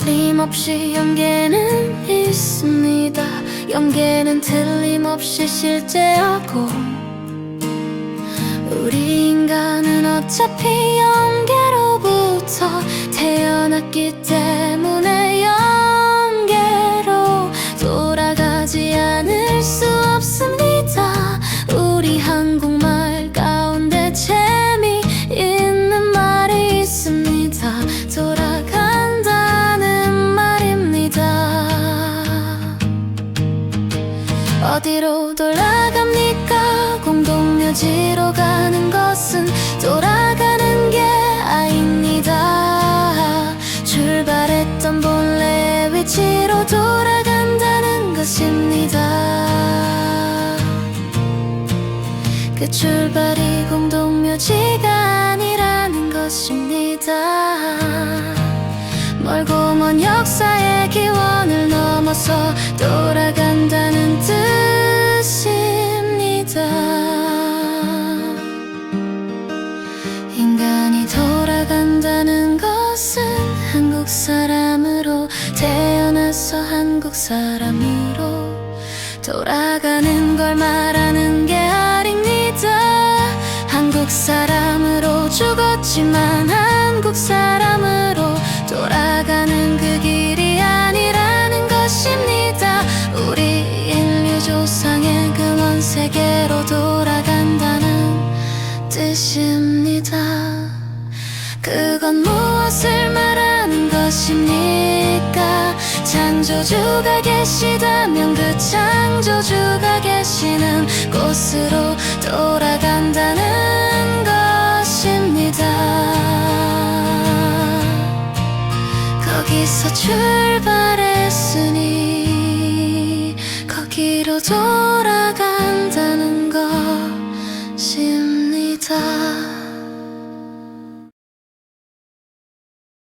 틀림없이 연계는 있습니다. 연계는 틀림없이 실제하고 우리 인간은 어차피 연 어디로 돌아갑니까? 공동묘지로 가는 것은 돌아가는 게 아닙니다. 출발했던 본래의 위치로 돌아간다는 것입니다. 그 출발이 공동묘지가 아니라는 것입니다. 멀고 먼 역사의 기원을 넘어서 돌아간 것은 한국 사람으로 태어나서 한국 사람으로 돌아가는 걸 말하는 게 아닙니다. 한국 사람으로 죽었지만 한국 사람으로 돌아가는 그 길이 아니라는 것입니다. 우리 인류 조상의 그먼 세계로 돌아간다는 뜻입니다. 그건 무엇을 말하는 것입니까? 창조주가 계시다면 그 창조주가 계시는 곳으로 돌아간다는 것입니다. 거기서 출발했으니 거기로 돌아간다는 것입니다.